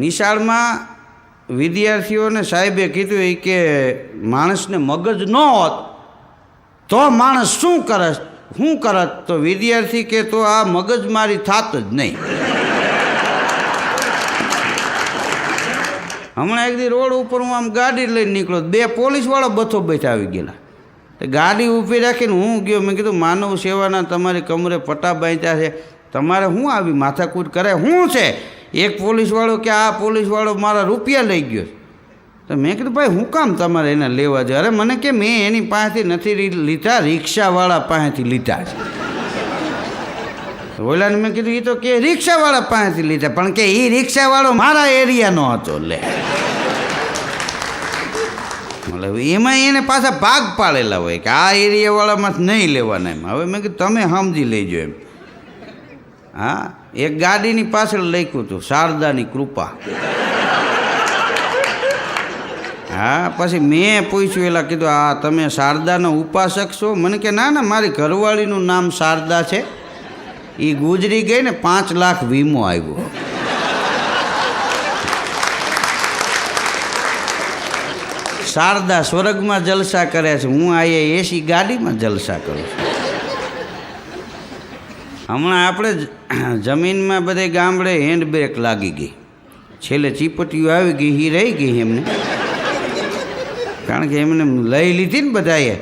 નિશાળમાં વિદ્યાર્થીઓને સાહેબે કીધું કે માણસને મગજ ન હોત તો માણસ શું કરે, શું કરત તો વિદ્યાર્થી કે તો આ મગજ મારી થાત જ નહીં. હમણાં એક દી રોડ ઉપર હું આમ ગાડી લઈને નીકળ્યો. બે પોલીસવાળા બથો બેઠા આવી ગયેલા. ગાડી ઊભી રાખીને હું ગયો. મેં કીધું, માનવ સેવાના તમારી કમરે પટ્ટા બાંધ્યા છે. તમારે શું આવી માથાકૂટ કરે શું છે? એક પોલીસવાળો કે આ પોલીસવાળો મારા રૂપિયા લઈ ગયો તો મેં કીધું, ભાઈ, હું કામ તમારે એને લેવા જોઈએ અરે, મને કે મેં એની પાસેથી નથી લીધા, રિક્ષાવાળા પાસેથી લીધા છે. ઓલાને મેં કીધું એ તો કે રિક્ષાવાળા પાસેથી લીધા, પણ કે એ રિક્ષાવાળો મારા એરિયાનો હતો, લે. મતલબ એમાં એને પાછા ભાગ પાડેલા હોય કે આ એરિયાવાળામાં નહીં લેવાના એમ. હવે મેં કીધું, તમે સમજી લેજો એમ. હા? એક ગાડીની પાછળ લખ્યું હતું, શારદાની કૃપા. હા, પછી મેં પૂછ્યું, એલા કીધું, આ તમે શારદાનો ઉપાસક છો? મને કે, ના ના, મારી ઘરવાળીનું નામ શારદા છે. એ ગુજરી ગઈ ને પાંચ લાખ વીમો આવ્યો શારદા સ્વર્ગમાં જલસા કરે છે. હું આ એસી ગાડીમાં જલસા કરું છું. હમણાં આપણે જમીનમાં બધે ગામડે હેન્ડ બ્રેક લાગી ગઈ. છેલ્લે ચીપટીઓ આવી ગઈ એ રહી ગઈ એમને. કારણ કે એમને લઈ લીધી ને બધાએ.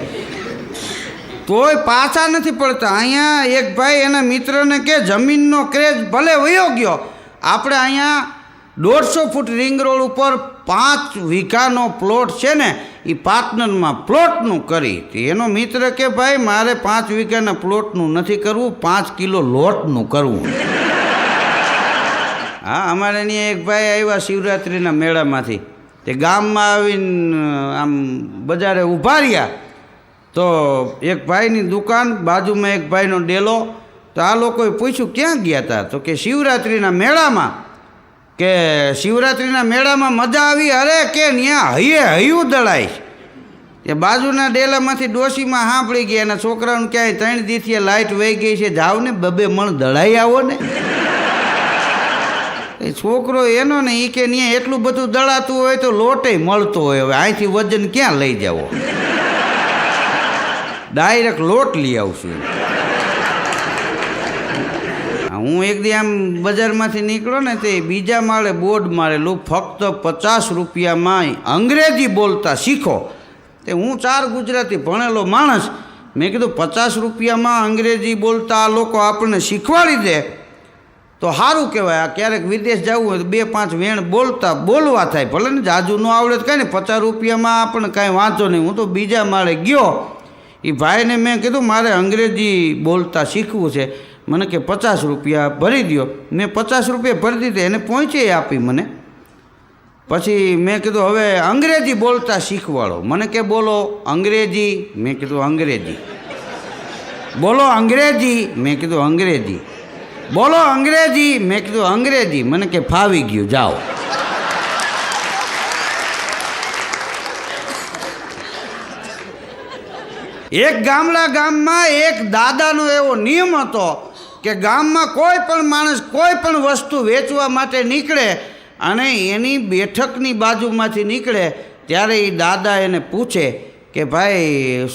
તોય પાછા નથી પડતા. અહીંયા એક ભાઈ એના મિત્રને કે, જમીનનો ક્રેઝ ભલે વયો ગયો, આપણે અહીંયા દોઢસો ફૂટ રિંગ રોડ ઉપર પાંચ વીઘાનો પ્લોટ છે ને એ પાર્ટનરમાં પ્લોટનું કરી. એનો મિત્ર કે, ભાઈ, મારે પાંચ વીઘાના પ્લોટનું નથી કરવું, પાંચ કિલો લોટનું કરવું. હા, અમારે અહીંયા એક ભાઈ આવ્યા શિવરાત્રિના મેળામાંથી. તે ગામમાં આવીને આમ બજારે ઊભા રહ્યા. તો એક ભાઈની દુકાન, બાજુમાં એક ભાઈનો ડેલો. તો આ લોકોએ પૂછ્યું, ક્યાં ગયા હતા તો કે, શિવરાત્રિના મેળામાં. કે, શિવરાત્રિના મેળામાં મજા આવી? અરે, કે ત્યાં હૈયે હૈયું દળાય. એ બાજુના ડેલામાંથી ડોશીમાં સાંભળી ગયા એના છોકરાઓને ક્યાંય ત્રણ દીથી લાઇટ વહી ગઈ છે જાવ ને બબે મણ દળાઈ આવો ને. એ છોકરો એનો ને એ કે ત્યાં એટલું બધું દળાતું હોય તો લોટે મળતો હોય, હવે અહીંથી વજન ક્યાં લઈ જાવો? ડાયરેક્ટ લોટ લઈ આવશું હું એક દી આમ બજારમાંથી નીકળ્યો ને તે બીજા માળે, બોર્ડ મારેલું ફક્ત પચાસ રૂપિયામાં અંગ્રેજી બોલતા શીખો. તે હું ચાર ગુજરાતી ભણેલો માણસ, મેં કીધું, પચાસ રૂપિયામાં અંગ્રેજી બોલતા આ લોકો આપણને શીખવાડી દે. તો સારું કહેવાય, આ ક્યારેક વિદેશ જવું હોય તો બે પાંચ વેણ બોલતા, બોલવા થાય. ભલે ને જાજુ ન આવડે તો કાંઈ ને પચાસ રૂપિયામાં આપણને કાંઈ વાંધો નહીં. હું તો બીજા માળે ગયો. એ ભાઈને મેં કીધું, મારે અંગ્રેજી બોલતા શીખવું છે. મને કે, પચાસ રૂપિયા ભરી દો મેં પચાસ રૂપિયા ભરી દીધા, એને પહોંચે આપી મને. પછી મેં કીધું, હવે અંગ્રેજી બોલતા શીખવાડો. મને કે, બોલો, અંગ્રેજી? મેં કીધું, અંગ્રેજી. બોલો, અંગ્રેજી? મેં કીધું, અંગ્રેજી. બોલો, અંગ્રેજી? મેં કીધું, અંગ્રેજી. મને કે, ફાવી ગયું, જાઓ. એક ગામડા ગામમાં એક દાદાનો એવો નિયમ હતો કે ગામમાં કોઈ પણ માણસ કોઈ પણ વસ્તુ વેચવા માટે નીકળે અને એની બેઠકની બાજુમાંથી નીકળે ત્યારે એ દાદા એને પૂછે કે ભાઈ,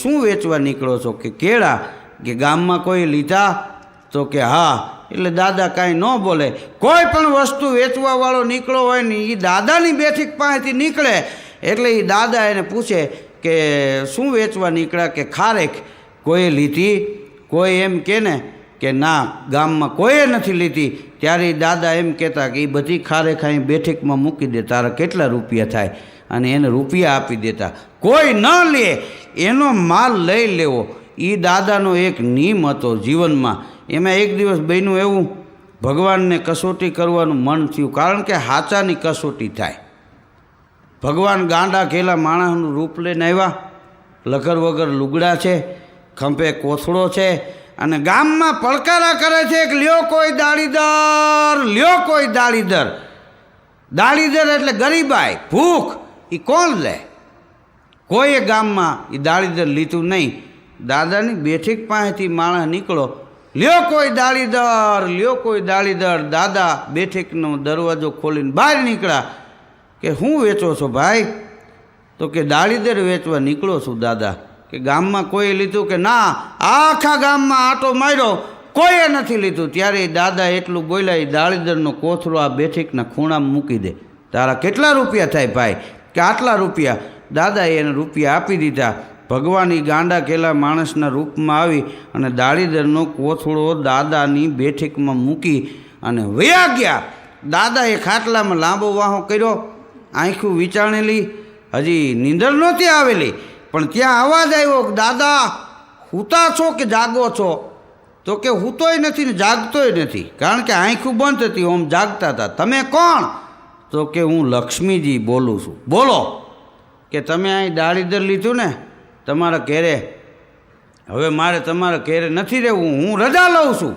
શું વેચવા નીકળો છો? કે કેળા? કે ગામમાં કોઈ લીધા? તો કે હા. એટલે દાદા કાંઈ ન બોલે. કોઈ પણ વસ્તુ વેચવાવાળો નીકળો હોય ને એ દાદાની બેઠક પાસેથી નીકળે. એટલે એ દાદા એને પૂછે કે શું વેચવા નીકળ્યા? કે ખારેક કોઈએ લીધી? કોઈ એમ કે ને કે ના, ગામમાં કોઈએ નથી લીધી. ત્યારે દાદા એમ કહેતા કે એ બધી ખારેખાઈ બેઠકમાં મૂકી દે, તારા કેટલા રૂપિયા થાય? અને એને રૂપિયા આપી દેતા. કોઈ ન લે, એનો માલ લઈ લેવો. એ દાદાનો એક નિયમ હતો જીવનમાં. એમાં એક દિવસ બન્યું એવું, ભગવાનને કસોટી કરવાનું મન થયું, કારણ કે હાચાની કસોટી થાય. ભગવાન ગાંડા ઘેલા માણસનું રૂપ લઈને આવ્યા. લગર વગર લુગડા છે, ખંભે કોથળો છે અને ગામમાં પડકારા કરે છે કે લ્યો કોઈ દાળીદર, લ્યો કોઈ દાળીદર. દાળીદર એટલે ગરીબાઈ, ભૂખ એ કોણ લે? કોઈએ ગામમાં એ દાળીદર લીધું નહીં. દાદાની બેઠક પાસેથી માણસ નીકળો. લ્યો કોઈ દાળીદર, લ્યો કોઈ દાળીદર. દાદા બેઠકનો દરવાજો ખોલીને બહાર નીકળ્યા કે હું વેચો છો ભાઈ? તો કે દાળીદર વેચવા નીકળો છું, દાદા. કે ગામમાં કોઈ લીધું કે ના, આખા ગામમાં આટો માર્યો, કોઈએ નથી લીધું. ત્યારે દાદા એટલું બોલ્યા એ દાળીદરનો કોથળો આ બેઠકના ખૂણામાં મૂકી દે. તારા કેટલા રૂપિયા થાય ભાઈ? કે આટલા રૂપિયા. દાદાએ એને રૂપિયા આપી દીધા. ભગવાન ગાંડા કેલા માણસના રૂપમાં આવી અને દાળીદરનો કોથળો દાદાની બેઠકમાં મૂકી અને વયા ગયા. દાદાએ ખાટલામાં લાંબો વાહો કર્યો, આંખું વિચાણેલી હજી નીંદર નહોતી આવેલી. પણ ત્યાં અવાજ આવ્યો કે, દાદા, હૂતા છો કે જાગો છો? તો કે, હુતોય નથી ને જાગતોય નથી. કારણ કે આંખું બંધ હતી, ઓમ જાગતા હતા. તમે કોણ? તો કે, હું લક્ષ્મીજી બોલું છું. બોલો. કે, તમે અહીં દાળીદર લીધું ને તમારા ઘેરે? હવે મારે તમારા ઘેરે નથી રહેવું, હું રજા લઉં છું.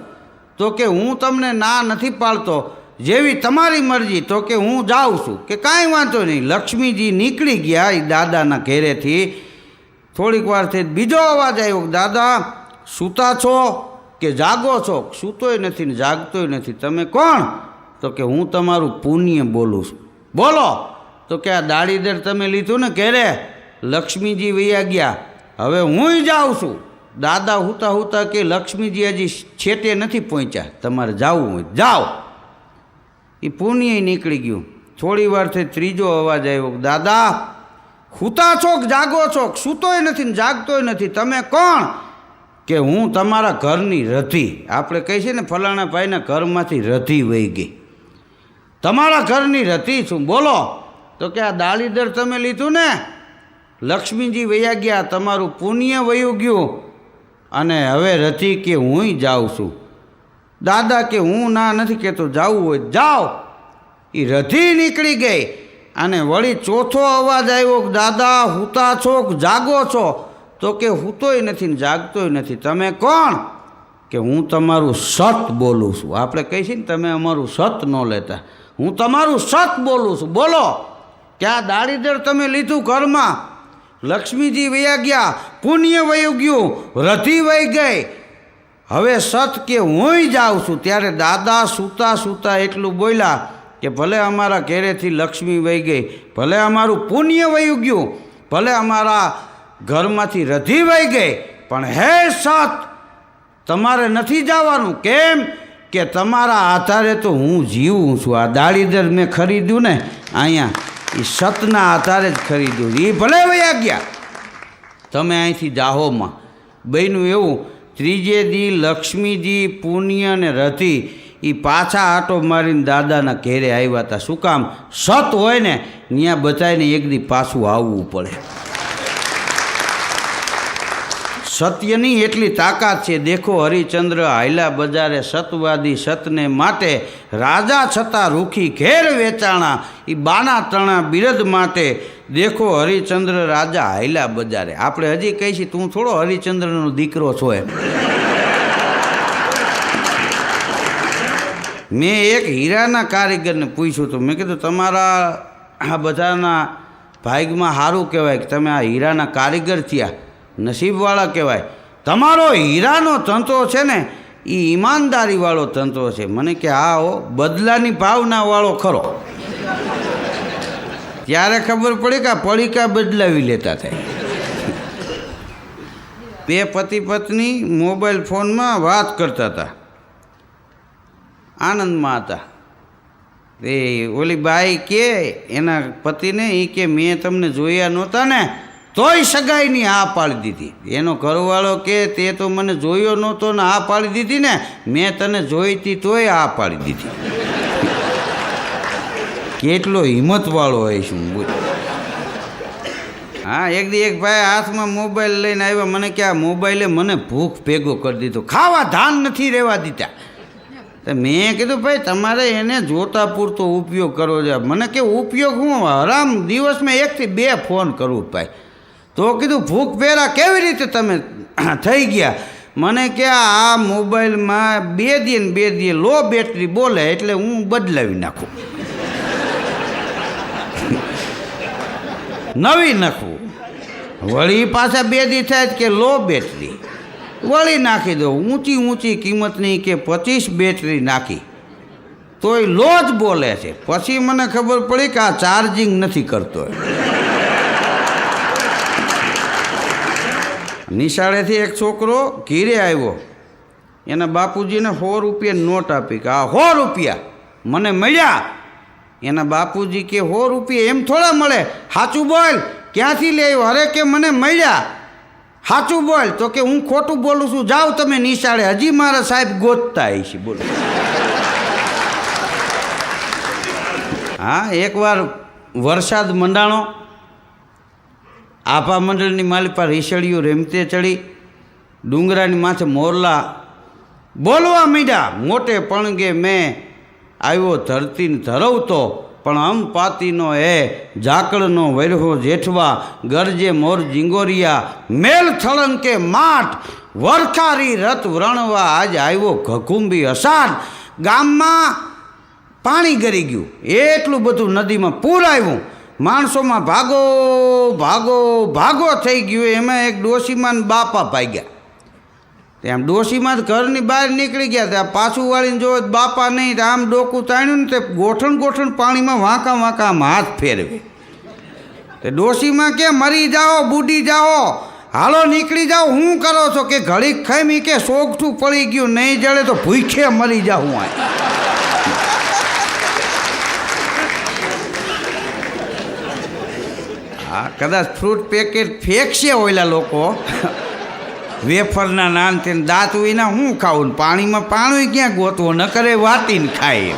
તો કે, હું તમને ના નથી પાડતો, જેવી તમારી મરજી. તો કે, હું જાઉં છું. કે, કાંઈ વાંધો નહીં, લક્ષ્મીજી નીકળી ગયા એ દાદાના ઘેરેથી. થોડીક વાર થઈ બીજો અવાજ આવ્યો દાદા, સૂતા છો કે જાગો છો? સૂતોય નથી ને જાગતોય નથી. તમે કોણ? તો કે હું તમારું પુણ્ય બોલું છું. બોલો. તો કે આ દાળીદર તમે લીધું ને કેરે લક્ષ્મીજી વૈયા ગયા. હવે હું જાઉં છું. દાદા, હુતા હુતા કે લક્ષ્મીજી હજી છેટે નથી પહોંચ્યા. તમારે જાવું હોય. જાઓ. એ પુણ્ય નીકળી ગયું. થોડી વાર થઈ ત્રીજો અવાજ આવ્યો દાદા હુતા છો કે જાગો છો સૂતોય નથી ને જાગતોય નથી. તમે કોણ? કે હું તમારા ઘરની રધી. આપણે કહી છીએ ને, ફલાણા ભાઈના ઘરમાંથી રધી વહી ગઈ. તમારા ઘરની રધી છું. બોલો. તો કે આ દાળીદર તમે લીધું ને? લક્ષ્મીજી વયા ગયા, તમારું પુણ્ય વયું ગયું. અને હવે રથી કે હું જાઉં છું. દાદા કે હું ના નથી કહેતો જાવું હોય જાઓ. એ રથી નીકળી ગઈ. અને વળી ચોથો અવાજ આવ્યો કે, દાદા, હૂતા છો જાગો છો? તો કે, હૂતોય નથી ને જાગતોય નથી. તમે કોણ? કે, હું તમારું સત બોલું છું. આપણે કહીએ છીએ ને, તમે અમારું સત ન લેતા. હું તમારું સત બોલું છું. બોલો. કે આ દાળીદર તમે લીધું ઘરમાં. લક્ષ્મીજી વયા ગયા, પુણ્ય વયું ગયું રથી વહી ગઈ. હવે સત કે હું જાઉં છું. ત્યારે દાદા સૂતા સૂતા એટલું બોલ્યા કે ભલે અમારા ઘેરેથી લક્ષ્મી વહી ગઈ, ભલે અમારું પુણ્ય વહી ગયું, ભલે અમારા ઘરમાંથી રધી વહી ગઈ, પણ હે સત, તમારે નથી જવાનું. કેમ? કે તમારા આધારે તો હું જીવું છું. આ દાળીદર મેં ખરીદ્યું ને, અહીંયા એ સતના આધારે જ ખરીદ્યું. એ ભલે વયા ગયા. તમે અહીંથી જાહોમાં બન્યું એવું, ત્રીજે દી લક્ષ્મીજી પુણ્ય અને રથી એ પાછા આટો મારીને દાદાના ઘેરે આવ્યા હતા શું કામ? સત હોય ને ત્યાં બચાવીને એક દી પાછું આવવું પડે. સત્યની એટલી તાકાત છે. દેખો હરિચંદ્ર હાયલા બજારે સતવાદી સતને માટે, રાજા છતાં રૂખી ઘેર વેચાણા એ બાના તણા બિરદ માટે. દેખો હરિચંદ્ર રાજા હાયલા બજારે. આપણે હજી કહીશું, તું થોડો હરિચંદ્રનો દીકરો છો એમ. મેં એક હીરાના કારીગરને પૂછ્યું હતું. મેં કીધું, તમારા આ બધાના ભાગમાં સારું કહેવાય કે તમે આ હીરાના કારીગર થયા. નસીબવાળા કહેવાય. તમારો હીરાનો તંતો છે ને એ ઈમાનદારીવાળો તંતો છે. મને કે હો, બદલાની ભાવનાવાળો ખરો. ત્યારે ખબર પડી કે આ પડીકા બદલાવી લેતા થાય. બે પતિ પત્ની મોબાઈલ ફોનમાં વાત કરતા હતા. આનંદમાં હતા એ ઓલી બાઈ કે, એના પતિને એ કે, મેં તમને જોયા નહોતા ને, તોય સગાઈની હા પાડી દીધી. એનો ઘરવાળો કે, તે તો મને જોયો નહોતો ને હા પાડી દીધી ને, મેં તને જોઈતી તોય હા પાડી દીધી. કેટલો હિંમતવાળો હોય શું બોલ. હા, એક દી એક ભાઈ હાથમાં મોબાઈલ લઈને આવ્યા, મને કે, આ મોબાઈલે મને ભૂખ ભેગો કરી દીધો. ખાવા ધાન નથી રહેવા દીધા. તો મેં કીધું, ભાઈ, તમારે એને જોતા પૂરતો ઉપયોગ કરવો છે. મને કે, ઉપયોગ હું? હરામ દિવસમાં એકથી બે ફોન કરું ભાઈ. તો કીધું, ભૂખ પહેરા કેવી રીતે તમે થઈ ગયા? મને કે, આ મોબાઈલમાં બે દી ને બે દી લો બેટરી બોલે, એટલે હું બદલાવી નાખું. નવી નાખવું વળી પાછા બે દી થાય કે લો બેટરી. વળી નાખી દો ઊંચી ઊંચી કિંમતની કે પચીસ બેટરી નાખી. તોય લો જ બોલે છે. પછી મને ખબર પડી કે આ ચાર્જિંગ નથી કરતો નિશાળેથી એક છોકરો ઘીરે આવ્યો. એના બાપુજીને સો રૂપિયા નોટ આપી કે આ સો રૂપિયા મને મળ્યા. એના બાપુજી કે સો રૂપિયા એમ થોડા મળે. સાચું બોલ. ક્યાંથી લે આવ્યો? અરે કે મને મળ્યા. સાચું બોલ, તો કે હું ખોટું બોલું છું, જાઓ તમે નિશાળે. હજી મારા સાહેબ ગોતતા છે, બોલો. હા, એકવાર વરસાદ મંડાણો આભા મંડળની માલિપા રીસળીઓ રેમતે ચડી, ડુંગરાની માથે મોરલા, બોલવા મીડા મોટે પણગે મેં આવ્યો ધરતીને ધરવતો પણ અમ પાતીનો એ ઝાકળનો વૈરહો જેઠવા ગરજે મોર જીંગોરિયા મેલ થળંકે માઠ વરખારી રત વ્રણવા આજ આવ્યો ઘકુંબી અષાઢ. ગામમાં પાણી ગરી ગયું. એટલું બધું નદીમાં પૂર આવ્યું. માણસોમાં ભાગો ભાગો ભાગો થઈ ગયું. એમાં એક ડોશીમાં બાપા બાપા ભાગ્યા તેમ ડોશીમાં જ ઘરની બહાર નીકળી ગયા ત્યાં પાછું વાળીને જોવે તો બાપા નહીં તો આમ ડોકું તાણ્યું ને તે ગોઠણ ગોઠણ પાણીમાં વાંકા વાંકા આમ હાથ ફેરવે. તે ડોશીમાં કે મરી જાઓ, બુડી જાઓ, હાલો નીકળી જાઓ, હું કરો છો કે ઘડીક ખાઈ કે સોગઠું પડી ગયું, નહીં જડે તો ભૂખે મરી જાઉં હું આ હા, કદાચ ફ્રૂટ પેકેટ ફેંકશે ઓયલા લોકો. વેફરના નાન તેને દાંત વિના હું ખાવું પાણીમાં પાણી ક્યાં ગોતવો? ન કરે વાતીને ખાય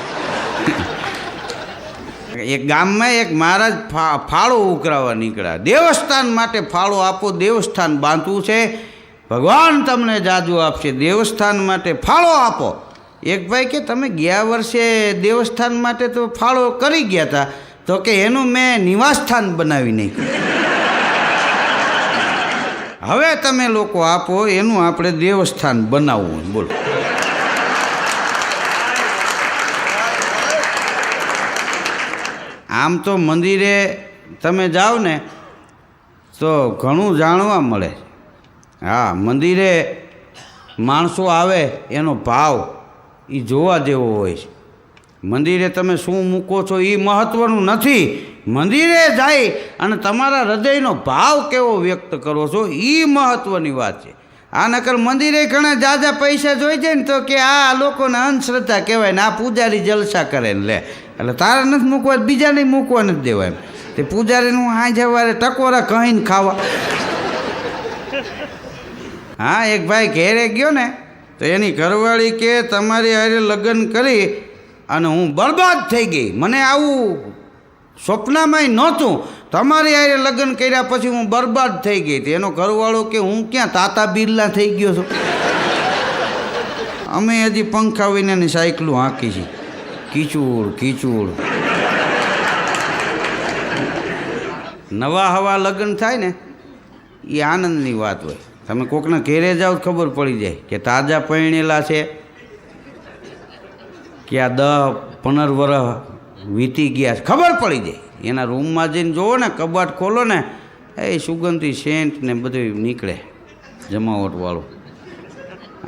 એક ગામમાં એક મહારાજ ફાળો ઉકરાવવા નીકળ્યા. દેવસ્થાન માટે ફાળો આપો, દેવસ્થાન બાંધવું છે. ભગવાન તમને જાજુ આપશે. દેવસ્થાન માટે ફાળો આપો. એક ભાઈ કે, તમે ગયા વર્ષે દેવસ્થાન માટે તો ફાળો કરી ગયા હતા તો કે એનું મેં નિવાસસ્થાન બનાવી નાખ્યું. હવે તમે લોકો આપો, એનું આપણે દેવસ્થાન બનાવવું બોલો. આમ તો મંદિરે તમે જાઓ ને, તો ઘણું જાણવા મળે. હા, મંદિરે માણસો આવે, એનો ભાવ એ જોવા જેવો હોય છે. મંદિરે તમે શું મૂકો છો એ મહત્ત્વનું નથી. મંદિરે જાય અને તમારા હૃદયનો ભાવ કેવો વ્યક્ત કરો છો એ મહત્ત્વની વાત છે. આ નકર મંદિરે ઘણા જાજા પૈસા જોઈ જાય ને તો કે આ લોકોને અંધશ્રદ્ધા કહેવાય ને આ પૂજારી જલસા કરે ને લે. એટલે તારે નથી મૂકવા, બીજાને મૂકવા નથી દેવાય તે પૂજારીનું હા વારે ટકોરા કહીને ખાવા. હા, એક ભાઈ ઘેરે ગયો ને, તો એની ઘરવાળી કે તમારી હારે લગ્ન કરી અને હું બરબાદ થઈ ગઈ. મને આવું સ્વપ્નામાંય નહોતું. તમારી હારે લગ્ન કર્યા પછી હું બરબાદ થઈ ગઈ હતી. એનો ઘરવાળો કે, હું ક્યાં તાતા બિરલા થઈ ગયો છું? અમે હજી પંખા વિનાની સાયકલું હાંકી છીએ. કીચુડ કીચુડ. નવા હવા લગ્ન થાય ને, એ આનંદની વાત હોય. તમે કોકના ઘેરે જાઓ ખબર પડી જાય કે તાજા પરણેલા છે, કે આ દહ પંદર વર્ષ વીતી ગયા ખબર પડી જાય. એના રૂમમાં જઈને જુઓ ને, કબાટ ખોલો ને, એ સુગંધી, સેન્ટ ને બધું નીકળે જમાવટવાળું.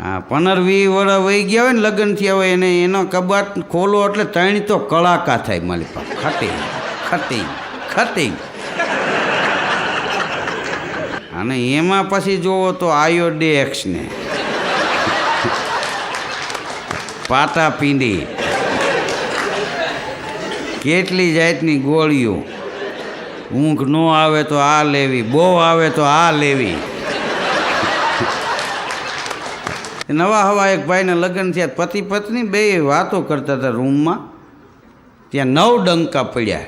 હા પંદર વીસ વર્ષ વહી ગયા હોય ને, લગ્ન થયા હોય, એને એનો કબાટ ખોલો એટલે ત્રણ તો કળાકા થાય મારી પાસે. ખટી ખટી ખટી. અને એમાં પછી જોવો તો આયોડેક્સને પાટા પીંડી. કેટલી જાતની ગોળીઓ? ઊંઘ ન આવે તો આ લેવી, બહુ આવે તો આ લેવી. નવા હવા એક ભાઈને લગ્ન થયા, પતિ પત્ની બે વાતો કરતા હતા રૂમમાં. ત્યાં નવ ડંકા પડ્યા,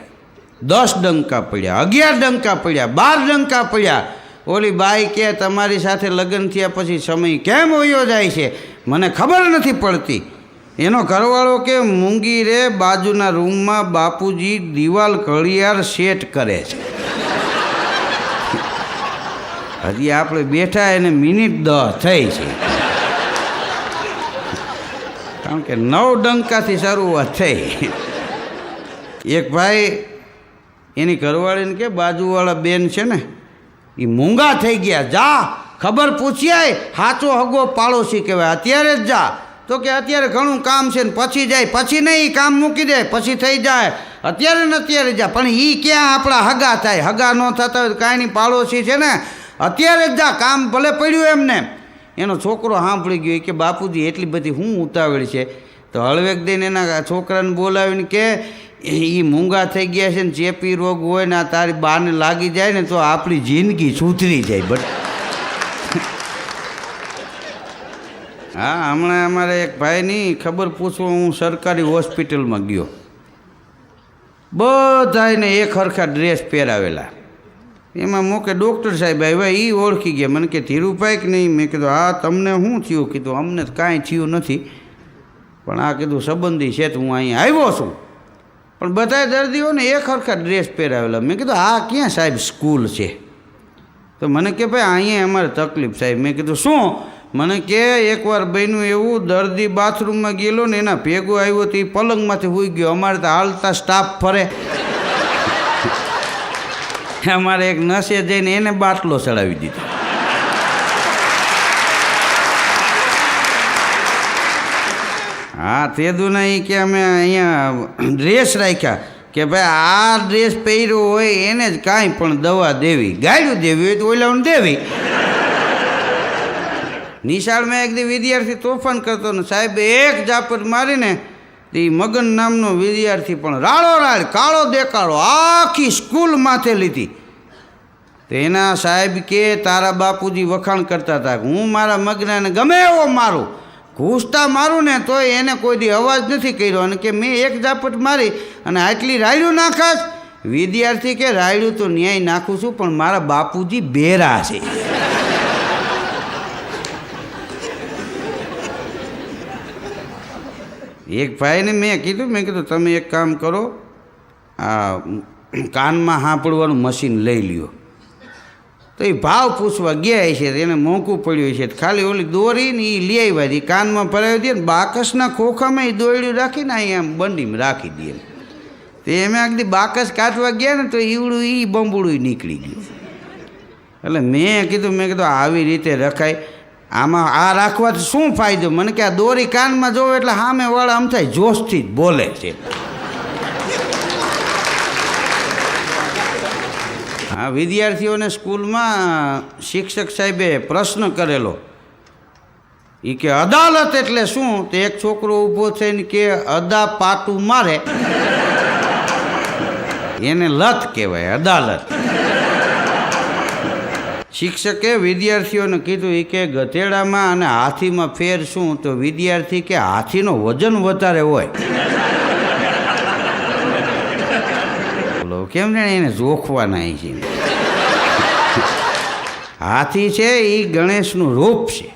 દસ ડંકા પડ્યા, અગિયાર ડંકા પડ્યા, બાર ડંકા પડ્યા. ઓલી બાઈ કે, તમારી સાથે લગ્ન થયા પછી સમય કેમ વયો જાય છે? મને ખબર નથી પડતી. એનો ઘરવાળો કે મૂંગી રે બાજુના રૂમમાં બાપુજી દિવાલ ઘડિયાળ સેટ કરે છે. હજી આપણે બેઠા એને મિનિટ દહ થઈ છે. કારણ કે નવ ડંકાથી શરૂઆત થઈ. એક ભાઈ એની ઘરવાળીને કે બાજુવાળા બેન છે ને એ મૂંગા થઈ ગયા. જા, ખબર પૂછ્યાય સાચો હગો પાડોશી કહેવાય. અત્યારે જ જા. તો કે અત્યારે ઘણું કામ છે ને પછી જાય, પછી નહીં કામ મૂકી દે, પછી થઈ જાય. અત્યારે ને અત્યારે જા, પણ એ ક્યાં આપણા હગા થાય? હગા ન થતા હોય કાંઈ નહીં પાડોશી છે ને? અત્યારે જ જા, કામ ભલે પડ્યું એમને. એનો છોકરો સાંભળી ગયો કે બાપુજી, એટલી બધી હું ઉતાવળ છે? તો હળવેક દઈને એના છોકરાને બોલાવીને કે એ મૂંગા થઈ ગયા છે ને, ચેપી રોગ હોય ને, આ તારી બાને લાગી જાય ને, તો આપણી જિંદગી સુધરી જાય. બટ હા, હમણાં અમારે એક ભાઈની ખબર પૂછવા હું સરકારી હોસ્પિટલમાં ગયો. બધાને એક હરખા ડ્રેસ પહેરાવેલા. એમાં મોકે ડૉક્ટર સાહેબ આવ્યા એ ઓળખી ગયા. મને કે, ધીરુભાઈ કે નહીં? મેં કીધું, હા, તમને શું થયું? કીધું, અમને કાંઈ થયું નથી. પણ આ કીધું, સંબંધી છે તો હું અહીં આવ્યો છું. પણ બધા દર્દીઓને એક હરખા ડ્રેસ પહેરાવેલા. મેં કીધું, આ ક્યાં સાહેબ સ્કૂલ છે? તો મને કે, ભાઈ, અહીંયા અમારે તકલીફ સાહેબ. મેં કીધું, શું? મને કે, એકવાર બન્યું એવું, દર્દી બાથરૂમમાં ગયેલો ને એના ભેગો આવ્યો તો એ પલંગમાંથી હોઈ ગયો. અમારે તો હાલતા સ્ટાફ ફરે. અમારે એક નસે જઈને એને બાટલો ચડાવી દીધો. હા, તે દુ નહીં કે અમે અહીંયા ડ્રેસ રાખ્યા. કે ભાઈ, આ ડ્રેસ પહેર્યો હોય, એને જ કાંઈ પણ દવા દેવી. ગાડ્યું દેવી હોય તો ઓલાને દેવી. નિશાળમાં એક દી વિદ્યાર્થી તોફાન કરતો ને સાહેબ એક ઝાપટ મારીને તે મગન નામનો વિદ્યાર્થી પણ રાળો રાળ, કાળો દેકાળો આખી સ્કૂલ માથે લીધી. તો એના સાહેબ કે, તારા બાપુજી વખાણ કરતા હતા હું મારા મગનાને ગમે એવો મારું, ઘૂસતા મારું ને તોય એને કોઈ દી અવાજ નથી કર્યો. અને કે, મેં એક ઝાપટ મારી અને આટલી રાયડું નાખાશ? વિદ્યાર્થી કે, રાયડું તો ન્યાય નાખું છું, પણ મારા બાપુજી બેરા છે. એક ભાઈને મેં કીધું મેં કીધું, તમે એક કામ કરો, આ કાનમાં હાંપડવાનું મશીન લઈ લ્યો. તો એ ભાવ પૂછવા ગયા છે એને મોંઘું પડ્યું છે ખાલી ઓલી દોરીને એ લઈ આવ્યા હતી કાનમાં ભરાવી દે ને બાકસના ખોખામાં એ દોરડ્યું રાખીને અહીં એમ બંડીમાં રાખી દે તો એમ આગળ બાકસ કાઢવા ગયા ને તો ઈવડું એ બંબુડું નીકળી ગયું. એટલે મેં કીધું મેં કીધું, આવી રીતે રખાય. આમાં આ રાખવાથી શું ફાયદો? મને કે આ દોરી કાનમાં જોવે એટલે સામે વાળા આમ થાય, જોશથી જ બોલે છે. હા, વિદ્યાર્થીઓને સ્કૂલમાં શિક્ષક સાહેબે પ્રશ્ન કરેલો. એ કે, અદાલત એટલે શું? તો એક છોકરો ઊભો થઈને કે, અદા પાટું મારે. એને લત કહેવાય, અદાલત. શિક્ષકે વિદ્યાર્થીઓને કીધું એ કે ગધેડામાં અને હાથીમાં ફેર શું? તો વિદ્યાર્થી કે, હાથીનો વજન વધારે હોય. કેમ જાણે એને જોખવાના છે? હાથી છે એ ગણેશનું રૂપ છે.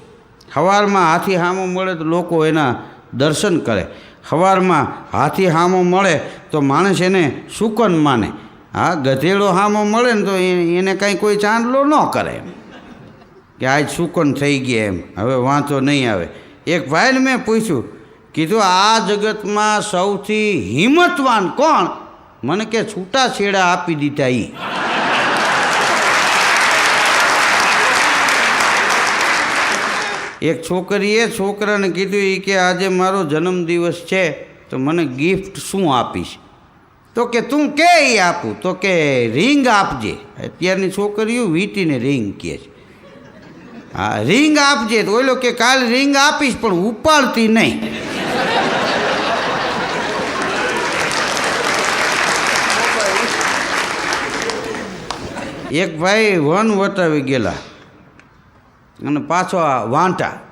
સવારમાં હાથી હામો મળે તો લોકો એના દર્શન કરે. સવારમાં હાથી હામો મળે તો માણસ એને શુકન માને. હા, ગધેડો હામો મળે ને તો એને કાંઈ કોઈ ચાંદલો ન કરે. એમ કે આજ સુકન થઈ ગયા એમ. હવે વાંચો નહીં આવે. એક ભાઈને મેં પૂછ્યું, કીધું, આ જગતમાં સૌથી હિંમતવાન કોણ? મને કે છૂટાછેડા આપી દીધા એ એક છોકરીએ છોકરાને કીધું એ કે, આજે મારો જન્મદિવસ છે, તો મને ગિફ્ટ શું આપીશ? તો કે તું કે એ આપું? તો કે રિંગ આપજે. અત્યારની છોકરીઓ વીંટીને રિંગ કહે છે. હા, રિંગ આપજે તો ઓલો કે કાલ રિંગ આપીશ, પણ ઉપાડતી નહીં. એક ભાઈ વન વટાવી ગયેલા અને પાછો વાંટા.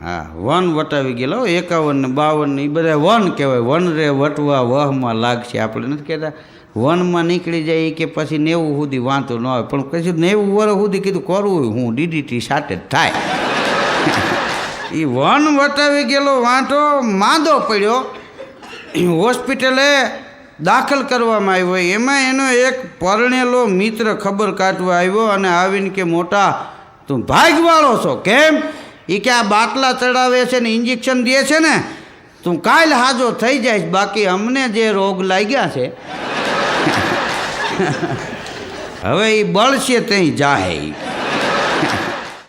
હા, વન વટાવી ગયેલો એકાવન ને બાવન એ બધા વન કહેવાય. વન રે વટવા વહમાં લાગશે. આપણે નથી કહેતા, વનમાં નીકળી જાય કે પછી નેવું સુધી વાંધો ન આવે. પણ કશું નેવું વર્ષ સુધી કીધું કરવું હું ડીડીટી સાથે થાય. એ વન વટાવી ગયેલો વાંટો માંદો પડ્યો. હોસ્પિટલે દાખલ કરવામાં આવ્યો. એમાં એનો એક પરણેલો મિત્ર ખબર કાઢવા આવ્યો અને આવીને કે, મોટા, તું ભાગવાળો છો. કેમ? એ કે આ બાટલા ચડાવે છે ને ઇન્જેક્શન દે છે ને, તું કાલ હાજો થઈ જાય બાકી અમને જે રોગ લાગ્યા છે, હવે એ બળશે ત્યાં જાહે.